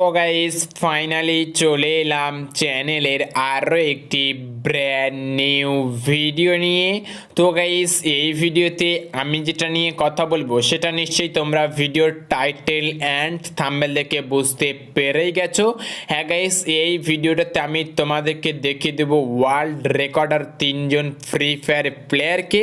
তো guys finally চলে এলাম চ্যানেলের আরও একটি ব্র্যান্ড নিউ ভিডিও নিয়ে। তো গাইস এই ভিডিওতে আমি যেটা নিয়ে কথা বলব, সেটা নিশ্চয়ই তোমরা ভিডিওর টাইটেল অ্যান্ড থাম্বেল দেখে বুঝতে পেরেই গেছো। হ্যাঁ গাইস এই ভিডিওটাতে আমি তোমাদেরকে দেখিয়ে দেবো ওয়ার্ল্ড রেকর্ডার তিনজন ফ্রি ফায়ার প্লেয়ারকে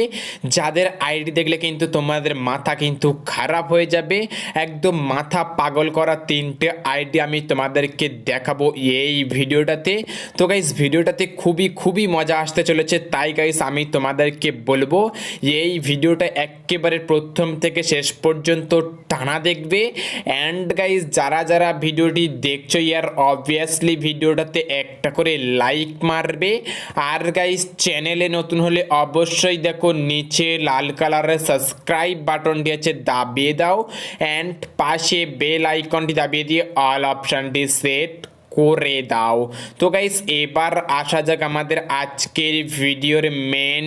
যাদের আইডি দেখলে কিন্তু তোমাদের মাথা কিন্তু খারাপ হয়ে যাবে। একদম মাথা পাগল করা তিনটে আইডি আমি তোমাদেরকে দেখাবো এই ভিডিওটাতে তো গাইস ভিডিওটাতে খুবই খুবই মজা আসতে চলেছে। তাই গাইস আমি তোমাদেরকে বলব, এই ভিডিওটা একেবারে প্রথম থেকে শেষ পর্যন্ত টানা দেখবে। অ্যান্ড গাইস যারা যারা ভিডিওটি দেখছ, ইয়ার অবভিয়াসলি ভিডিওটাতে একটা করে লাইক মারবে। আর গাইস চ্যানেলে নতুন হলে অবশ্যই দেখো, নিচে লাল কালারের সাবস্ক্রাইব বাটনটি আছে দাবিয়ে দাও। অ্যান্ড পাশে বেল আইকনটি দাবিয়ে দিয়ে অল অপশানটি সেট করে দাও। তো গাইস এবার আসা যাক আমাদের আজকের ভিডিওর মেন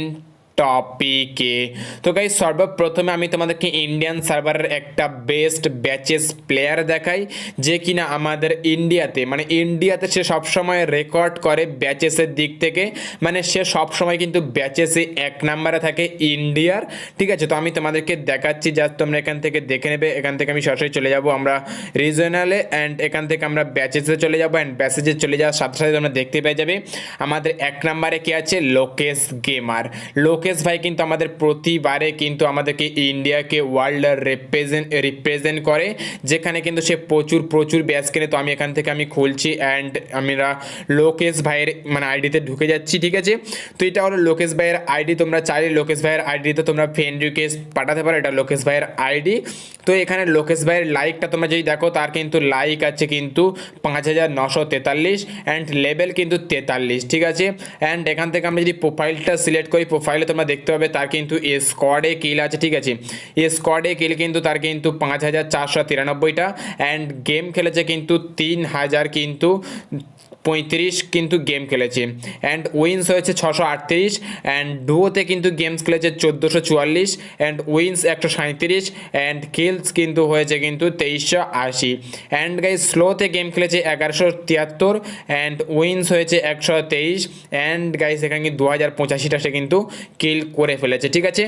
টপিকে তো গাইস সর্বপ্রথমে আমি তোমাদেরকে ইন্ডিয়ান সার্ভারের একটা বেস্ট ব্যাচেস প্লেয়ার দেখাই, যে কিনা আমাদের ইন্ডিয়াতে মানে ইন্ডিয়াতে সে সবসময় রেকর্ড করে ব্যাচেসের দিক থেকে। মানে সে সবসময় কিন্তু ব্যাচেসে এক নাম্বারে থাকে ইন্ডিয়ার ঠিক আছে, তো আমি তোমাদেরকে দেখাচ্ছি জাস্ট তোমরা এখান থেকে দেখে নেবে। এখান থেকে আমি সরাসরি চলে যাব আমরা রিজনালে অ্যান্ড এখান থেকে আমরা ব্যাচেসে চলে যাব অ্যান্ড ব্যাচেসে চলে যাওয়ার সাথে সাথে তোমরা দেখতে পেয়ে যাবে। আমাদের এক নাম্বারে কে আছে? লোকেশ গেমার লোকেশ ভাই কিন্তু আমাদের প্রতিবারে কিন্তু আমাদেরকে ইন্ডিয়াকে ওয়ার্ল্ড রিপ্রেজেন্ট রিপ্রেজেন্ট করে, যেখানে কিন্তু সে প্রচুর প্রচুর ব্যাচ কেনে, তো আমি এখান থেকে আমি খুলছি অ্যান্ড আমরা লোকেশ ভাইয়ের মানে আইডিতে ঢুকে যাচ্ছি, ঠিক আছে? তো এটা হলো লোকেশ ভাইয়ের আইডি তোমরা চাইলে লোকেশ ভাইয়ের আইডিতে তোমরা ফ্রেন্ড রিকোয়েস্ট পাঠাতে পারো, এটা লোকেশ ভাইয়ের আইডি তো এখানে লোকেশ ভাইয়ের লাইকটা তোমরা যদি দেখো, তার কিন্তু লাইক আছে কিন্তু পাঁচ হাজার নশো তেতাল্লিশ অ্যান্ড লেভেল কিন্তু তেতাল্লিশ, ঠিক আছে? অ্যান্ড এখান থেকে আমরা যদি প্রোফাইলটা সিলেক্ট করি প্রোফাইলে তোমরা দেখতে পাবে তার কিন্তু এ স্কোয়াডে কিল আছে, ঠিক আছে? এ স্কোয়াডে কিল কিন্তু তার কিন্তু পাঁচ হাজার চারশো তিরানব্বইটা অ্যান্ড গেম খেলেছে কিন্তু তিন হাজার কিন্তু পঁয়ত্রিশ কিন্তু গেম খেলেছে। অ্যান্ড উইন্স হয়েছে ছশো আটত্রিশ অ্যান্ড ডুয়োতে কিন্তু গেমস খেলেছে চোদ্দোশো চুয়াল্লিশ অ্যান্ড উইন্স একশো সাঁত্রিশ অ্যান্ড কিলস কিন্তু হয়েছে কিন্তু তেইশশো আশি। অ্যান্ড গাইজ স্লোতে গেম খেলেছে এগারোশো তিয়াত্তর অ্যান্ড উইন্স হয়েছে একশো তেইশ অ্যান্ড গাইজ এখানে দু হাজার পঁচাশিটা সে কিন্তু কিল করে ফেলেছে, ঠিক আছে?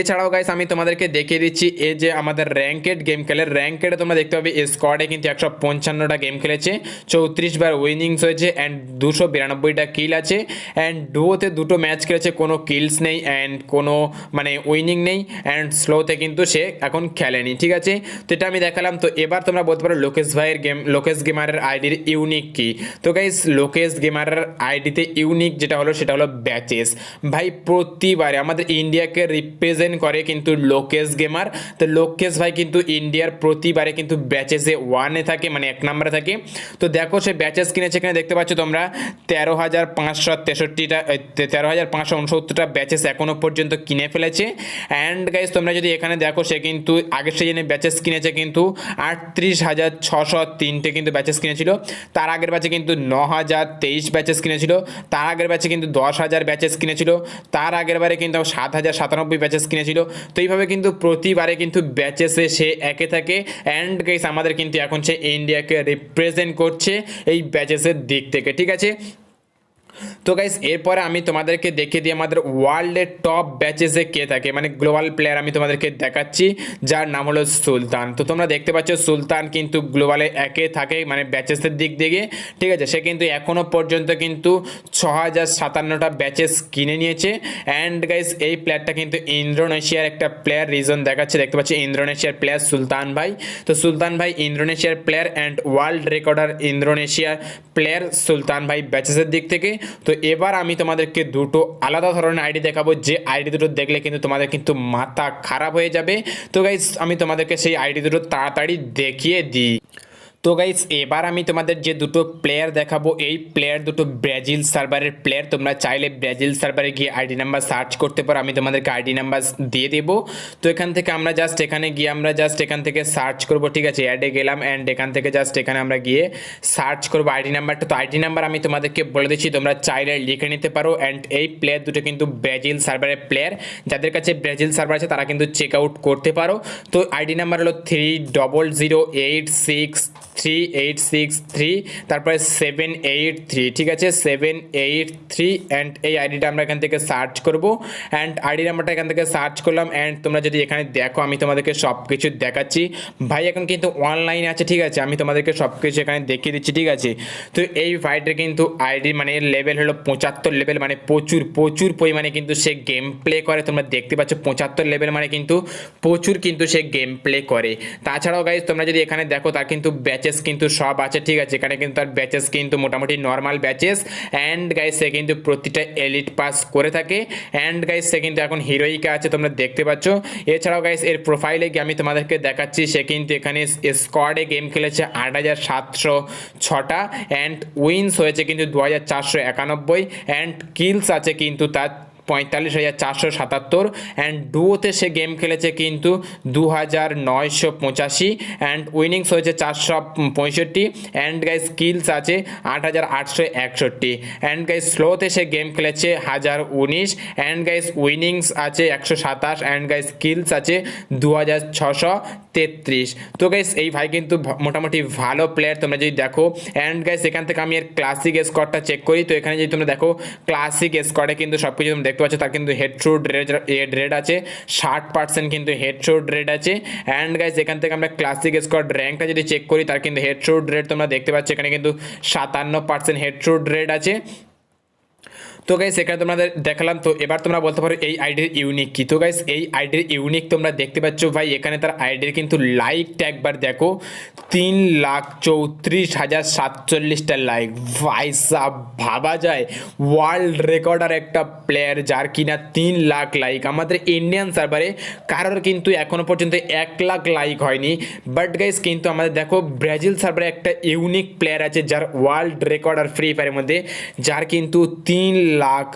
এছাড়াও গাইস আমি তোমাদেরকে দেখিয়ে দিচ্ছি এই যে আমাদের র্যাঙ্কেড গেম খেলে র্যাঙ্কেডে তোমরা দেখতে পাবে স্কোয়াডে কিন্তু একশো পঞ্চান্নটা গেম খেলেছে চৌত্রিশ বার উইনিংস হয়েছে অ্যান্ড দুশো বিরানব্বইটা কিল আছে অ্যান্ড ডুয়োতে দুটো ম্যাচ খেলেছে, কোনো কিলস নেই অ্যান্ড কোনো মানে উইনিং নেই অ্যান্ড স্লোতে কিন্তু সে এখন খেলেনি, ঠিক আছে? তো এটা আমি দেখালাম, তো এবার তোমরা বলতে পারো লোকেশ ভাইয়ের গেম লোকেশ গেমারের আইডির ইউনিক কি? তো গাইস লোকেশ গেমারের আইডিতে ইউনিক যেটা হলো, সেটা হলো ব্যাচেস ভাই, প্রতিবারে আমাদের ইন্ডিয়াকে রিপ্রেজেন্ট করে কিন্তু লোকেশ গেমার তো লোকেশ ভাই কিন্তু ইন্ডিয়ার প্রতিবারে কিন্তু ব্যাচেসে ওয়ানে থাকে মানে এক নম্বরে থাকে। তো দেখো সে ব্যাচেস কিনেছে এখানে দেখতে পাচ্ছ তোমরা, তেরো হাজার পাঁচশো তেষট্টিটা তেরো হাজার পাঁচশো উনসত্তরটা ব্যাচেস এখনও পর্যন্ত কিনে ফেলেছে। অ্যান্ড গাইজ তোমরা যদি এখানে দেখো, সে কিন্তু আগের সিজনে ব্যাচেস কিনেছে কিন্তু আটত্রিশ হাজার ছশো তিনটে কিন্তু ব্যাচেস কিনেছিল। তার আগের ব্যাচে কিন্তু ন হাজার তেইশ ব্যাচেস কিনেছিল। তার আগের ব্যাচে কিন্তু দশ হাজার ব্যাচেস কিনেছিল। তার আগের বারে কিন্তু সাত হাজার সাতানব্বই ব্যাচেস কিনেছিল। তো এইভাবে কিন্তু প্রতিবারে কিন্তু ব্যাচেসে সে একে থাকে। অ্যান্ড গেস আমাদের কিন্তু এখন সে ইন্ডিয়াকে রিপ্রেজেন্ট করছে এই ব্যাচেসের দিক থেকে, ঠিক আছে? তো গাইস এরপরে আমি তোমাদেরকে দেখিয়ে দিই আমাদের ওয়ার্ল্ডের টপ ব্যাচেসে কে থাকে। মানে গ্লোবাল প্লেয়ার আমি তোমাদেরকে দেখাচ্ছি, যার নাম হলো সুলতান। তো তোমরা দেখতে পাচ্ছ, সুলতান কিন্তু গ্লোবালে একে থাকে মানে ব্যাচেসের দিক থেকে ঠিক আছে, সে কিন্তু এখনও পর্যন্ত কিন্তু ছ হাজার সাতান্নটা ব্যাচেস কিনে নিয়েছে। অ্যান্ড গাইস এই প্লেয়ারটা কিন্তু ইন্দোনেশিয়ার একটা প্লেয়ার রিজন দেখাচ্ছে। দেখতে পাচ্ছি, ইন্দোনেশিয়ার প্লেয়ার সুলতান ভাই। তো সুলতান ভাই ইন্দোনেশিয়ার প্লেয়ার অ্যান্ড ওয়ার্ল্ড রেকর্ডার ইন্দোনেশিয়ার প্লেয়ার সুলতান ভাই ব্যাচেসের দিক থেকে। তো এবার আমি তোমাদেরকে দুটো আলাদা ধরনের আইডি দেখাবো। যে আইডি দুটো দেখলে কিন্তু তোমাদের কিন্তু মাথা খারাপ হয়ে যাবে। তো গাইজ আমি তোমাদেরকে সেই আইডি দুটো তাড়াতাড়ি দেখিয়ে দিই। তো গাইস এবার আমি তোমাদের যে দুটো প্লেয়ার দেখাবো, এই প্লেয়ার দুটো ব্রাজিল সার্ভারের প্লেয়ার তোমরা চাইলে ব্রাজিল সার্ভারে গিয়ে আইডি নাম্বার সার্চ করতে পারো, আমি তোমাদেরকে আইডি নাম্বার দিয়ে দেবো। তো এখান থেকে আমরা জাস্ট এখানে গিয়ে আমরা জাস্ট এখান থেকে সার্চ করব, ঠিক আছে? অ্যাডে গেলাম অ্যান্ড এখান থেকে জাস্ট এখানে আমরা গিয়ে সার্চ করব আইডি নাম্বারটা তো আইডি নাম্বার আমি তোমাদেরকে বলে দিচ্ছি, তোমরা চাইলে লিখে নিতে পারো। অ্যান্ড এই প্লেয়ার দুটো কিন্তু ব্রাজিল সার্ভারের প্লেয়ার যাদের কাছে ব্রাজিল সার্ভার আছে, তারা কিন্তু চেক আউট করতে পারো। তো আইডি নাম্বার হলো three double zero eight six three eight six three তারপরে সেভেন এইট থ্রি ঠিক আছে? সেভেন এইট থ্রি অ্যান্ড এই আইডিটা আমরা এখান থেকে সার্চ করব। অ্যান্ড আইডি নাম্বারটা এখান থেকে সার্চ করলাম অ্যান্ড তোমরা যদি এখানে দেখো, আমি তোমাদেরকে সব কিছু দেখাচ্ছি। ভাই, এখন কিন্তু অনলাইনে আছে, ঠিক আছে? আমি তোমাদেরকে সব কিছু এখানে দেখিয়ে দিচ্ছি, ঠিক আছে? তো এই ভাইটার কিন্তু আইডি মানে লেভেল হলো পঁচাত্তর লেভেল মানে প্রচুর প্রচুর পরিমাণে কিন্তু সে গেম প্লে করে। তোমরা দেখতে পাচ্ছ, পঁচাত্তর লেভেল মানে কিন্তু প্রচুর কিন্তু সে গেম প্লে করে। তাছাড়াও গাইজ তোমরা যদি এখানে দেখো, তার কিন্তু ব্যাচেস কিন্তু সব আছে, ঠিক আছে? এখানে কিন্তু তার ব্যাচেস কিন্তু মোটামুটি নর্মাল ব্যাচেস অ্যান্ড গাইজ সে কিন্তু প্রতিটা এলিট পাস করে থাকে অ্যান্ড গাইজ সে কিন্তু এখন হিরোইকা আছে, তোমরা দেখতে পাচ্ছ। এছাড়াও গাইজ এর প্রোফাইলে গিয়ে আমি তোমাদেরকে দেখাচ্ছি, সে কিন্তু এখানে স্কোয়াডে গেম খেলেছে আট হাজার সাতশো ছটা অ্যান্ড উইন্স হয়েছে কিন্তু দু হাজার চারশো একানব্বই অ্যান্ড কিলস আছে কিন্তু তার পঁয়তাল্লিশ হাজার চারশো সাতাত্তর অ্যান্ড ডুয়োতে সে গেম খেলেছে কিন্তু দু হাজার নয়শো পঁচাশি অ্যান্ড উইনিংস হয়েছে চারশো পঁয়ষট্টি অ্যান্ড গাই স্কিলস আছে আট হাজার আটশো একষট্টি অ্যান্ড গাইস স্লোতে সে গেম খেলেছে হাজার উনিশ অ্যান্ড গাইস উইনিংস আছে একশো সাতাশ অ্যান্ড গাইস স্কিলস আছে দু হাজার ছশো তেত্রিশ তো গাইস এই ভাই কিন্তু মোটামুটি ভালো প্লেয়ার তোমরা যদি দেখো অ্যান্ড গাইস এখান থেকে আমি এর ক্লাসিক স্কোয়াডটা চেক করি তো এখানে যদি তোমরা দেখো ক্লাসিক স্কোয়াডে কিন্তু সব কিছু তোমরা দেখতে পাচ্ছ, তার কিন্তু হেড শুট রেড রেড আছে, ষাট পার্সেন্ট কিন্তু হেড শুট রেড আছে। অ্যান্ড গাইজ এখান থেকে আমরা ক্লাসিক স্কোয়াড র্যাঙ্কটা যদি চেক করি, তার কিন্তু হেড শুট রেড তোমরা দেখতে পাচ্ছ, এখানে কিন্তু সাতান্ন পার্সেন্ট হেড শুট রেড আছে। তো গাইস এখানে তোমাদের দেখালাম, তো এবার তোমরা বলতে পারো এই আইডির ইউনিক কি। তো গাইস এই আইডির ইউনিক তোমরা দেখতে পাচ্ছ ভাই, এখানে তার আইডির কিন্তু লাইকটা একবার দেখো, তিন লাখ চৌত্রিশ হাজার সাতচল্লিশটা লাইক ভাই সাব, ভাবা যায় ওয়ার্ল্ড রেকর্ডার একটা প্লেয়ার যার কিনা তিন লাখ লাইক আমাদের ইন্ডিয়ান সার্ভারে কারোর কিন্তু এখনও পর্যন্ত এক লাখ লাইক হয়নি। বাট গাইস কিন্তু আমাদের দেখো ব্রাজিল সার্ভারে একটা ইউনিক প্লেয়ার আছে, যার ওয়ার্ল্ড রেকর্ড আর ফ্রি ফায়ারের মধ্যে, যার কিন্তু তিন লাখ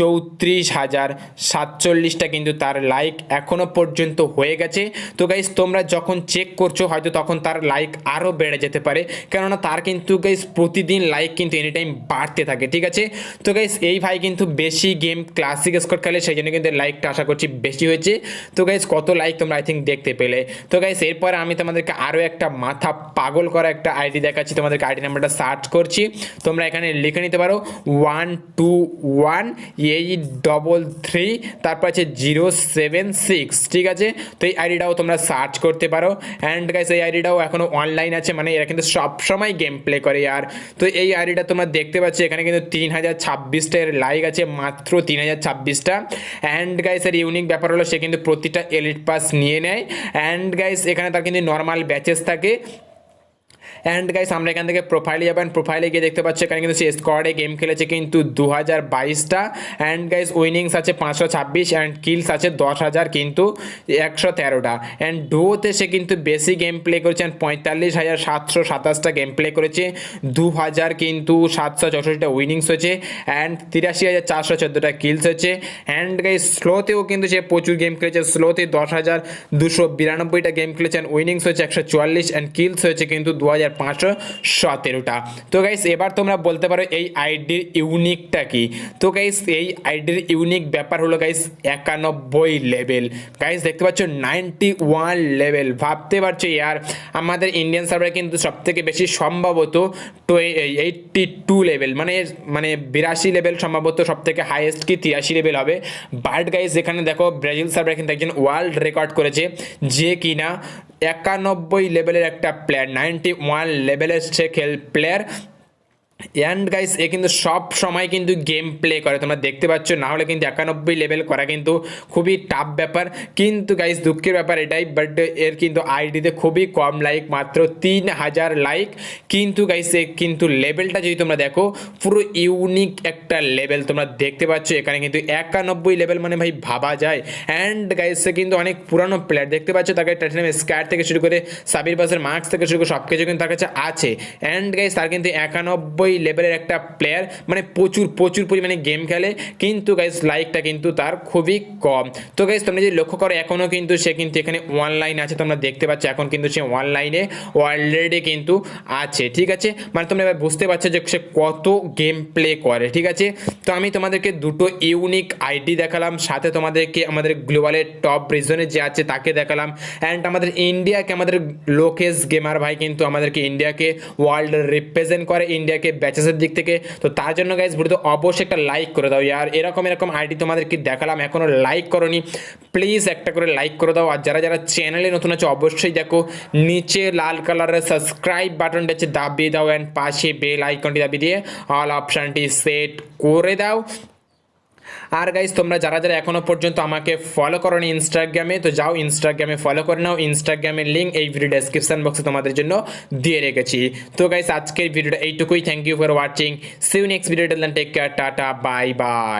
চৌত্রিশ হাজার সাতচল্লিশটা কিন্তু তার লাইক এখনও পর্যন্ত হয়ে গেছে। তো গাইস তোমরা যখন চেক করছ, হয়তো তখন তার লাইক আরও বেড়ে যেতে পারে। কেননা তার কিন্তু গাইস প্রতিদিন লাইক কিন্তু এনি টাইম বাড়তে থাকে, ঠিক আছে? তো গাইস এই ভাই কিন্তু বেশি গেম ক্লাসিক স্কোর খেলে, সেই জন্য কিন্তু লাইকটা আশা করছি বেশি হয়েছে। তো গাইস কত লাইক তোমরা আই থিঙ্ক দেখতে পেলে। তো গাইস এরপরে আমি তোমাদেরকে আরও একটা মাথা পাগল করা একটা আইডি দেখাচ্ছি, তোমাদেরকে আইডি নাম্বারটা সার্চ করছি। তোমরা এখানে লিখে নিতে পারো one two one eight double three তারপর আছে জিরো সেভেন সিক্স ঠিক আছে? তো এই আইডিটাও তোমরা সার্চ করতে পারো। অ্যান্ড গাইস এই আইডিটাও এখনও অনলাইন আছে মানে এরা কিন্তু সবসময় গেম প্লে করে আর। তো এই আইডিটা তোমরা দেখতে পাচ্ছ, এখানে কিন্তু তিন হাজার ছাব্বিশটা এর লাইক আছে, মাত্র তিন হাজার ছাব্বিশটা। অ্যান্ড গাইস এর ইউনিক ব্যাপার হলো, সে কিন্তু প্রতিটা এলিট পাস নিয়ে নেয়। অ্যান্ড গাইস এখানে তার কিন্তু নর্মাল ব্যাচেস থাকে। অ্যান্ড গাইস আমরা এখান থেকে প্রোফাইলে যাবেন প্রোফাইলে গিয়ে দেখতে পাচ্ছি, এখানে কিন্তু সে স্কোয়াডে গেম খেলেছে কিন্তু দু হাজার বাইশটা। অ্যান্ড গাইস উইনিংস আছে পাঁচশো ছাব্বিশ অ্যান্ড কিলস আছে দশ হাজার কিন্তু একশো তেরোটা। অ্যান্ড ডোতে সে কিন্তু বেশি গেম প্লে করেছেন পঁয়তাল্লিশ হাজার সাতশো সাতাশটা গেম প্লে করেছে। দু হাজার কিন্তু সাতশো চৌষট্টিটা উইনিংস হয়েছে অ্যান্ড তিরাশি হাজার চারশো চোদ্দোটা কিলস হচ্ছে অ্যান্ড গাইস স্লোতেও কিন্তু সে প্রচুর গেম খেলেছে। স্লোতে দশ হাজার দুশো বিরানব্বইটা গেম খেলেছেন উইনিংস হয়েছে একশো চুয়াল্লিশ অ্যান্ড কিলস হয়েছে কিন্তু দু হাজার পাঁচশো সতেরোটা। তো গাইস এবার তোমরা বলতে পারো এই আইডির ইউনিকটা কি? তো গাইস এই আইডির ইউনিক ব্যাপার হলো গাইস একানব্বই লেভেল গাইস দেখতে পাচ্ছ নাইনটি ওয়ান লেভেল ভাবতে পারছ ইয়ার, আমাদের ইন্ডিয়ান সার্ভারে কিন্তু সব থেকে বেশি সম্ভবত এইটটি টু লেভেল মানে মানে বিরাশি লেভেল সম্ভবত সব থেকে হাইয়েস্ট কি তিরাশি লেভেল হবে। বাট গাইস এখানে দেখো ব্রাজিল সার্ভারে কিন্তু একজন ওয়ার্ল্ড রেকর্ড করেছে যে কিনা একানব্বই লেভেলের একটা প্লেয়ার নাইনটি ওয়ান লেভেলের সে খেল প্লেয়ার অ্যান্ড গাইস এ কিন্তু সব সময় কিন্তু গেম প্লে করে। তোমরা দেখতে পাচ্ছ, না হলে কিন্তু একানব্বই লেভেল করা কিন্তু খুবই টাফ ব্যাপার। কিন্তু গাইস দুঃখের ব্যাপার এটাই বাট এর কিন্তু আইডিতে খুবই কম লাইক মাত্র তিন হাজার লাইক কিন্তু গাইস এ কিন্তু লেভেলটা যদি তোমরা দেখো, পুরো ইউনিক একটা লেভেল তোমরা দেখতে পাচ্ছ। এখানে কিন্তু একানব্বই লেভেল মানে ভাই ভাবা যায়। অ্যান্ড গাইস কিন্তু অনেক পুরানো প্লেয়ার দেখতে পাচ্ছ, তাকে টাইটানিয়াম স্কার থেকে শুরু করে সাবির বাসের মার্কস থেকে শুরু করে সব কিছু কিন্তু তার কাছে আছে। অ্যান্ড গাইস তার কিন্তু একানব্বই ওই লেভেলের একটা প্লেয়ার মানে প্রচুর প্রচুর পরিমাণে গেম খেলে। কিন্তু গাইস লাইকটা কিন্তু তার খুবই কম। তো গাইস তোমরা যদি লক্ষ্য করো এখনও কিন্তু সে কিন্তু এখানে অনলাইন আছে, তোমরা দেখতে পাচ্ছ, এখন কিন্তু সে অনলাইনে অলরেডি কিন্তু আছে, ঠিক আছে? মানে তোমরা এবার বুঝতে পারছ যে সে কত গেম প্লে করে, ঠিক আছে? তো আমি তোমাদেরকে দুটো ইউনিক আইডি দেখালাম, সাথে তোমাদেরকে আমাদের গ্লোবালের টপ রিজনে যে আছে, তাকে দেখালাম। অ্যান্ড আমাদের ইন্ডিয়াকে আমাদের লোকেশ গেমার ভাই কিন্তু আমাদেরকে ইন্ডিয়াকে ওয়ার্ল্ড রিপ্রেজেন্ট করে ইন্ডিয়াকে ব্যাচেসের দিক থেকে, তো তার জন্য গাইজ ভিডিওতে অবশ্যই একটা লাইক করে দাও। আর এরকম এরকম আইডি তোমাদেরকে দেখালাম এখনও লাইক করনি প্লিজ একটা করে লাইক করে দাও। আর যারা যারা চ্যানেলে নতুন আছে, অবশ্যই দেখো, নিচে লাল কালারের সাবস্ক্রাইব বাটনটা আছে দাবিয়ে দাও অ্যান্ড পাশে বেল আইকনটি দাবি দিয়ে অল অপশানটি সেট করে দাও। আর গাইজ তোমরা যারা যারা এখনও পর্যন্ত আমাকে ফলো করোনি ইনস্টাগ্রামে তো যাও ইনস্টাগ্রামে ফলো করে নাও। ইনস্টাগ্রামের লিঙ্ক এই ভিডিও ডেসক্রিপশন বক্সে তোমাদের জন্য দিয়ে রেখেছি। তো গাইজ আজকের ভিডিওটা এইটুকুই। Thank you for watching see you next video take care tata bye bye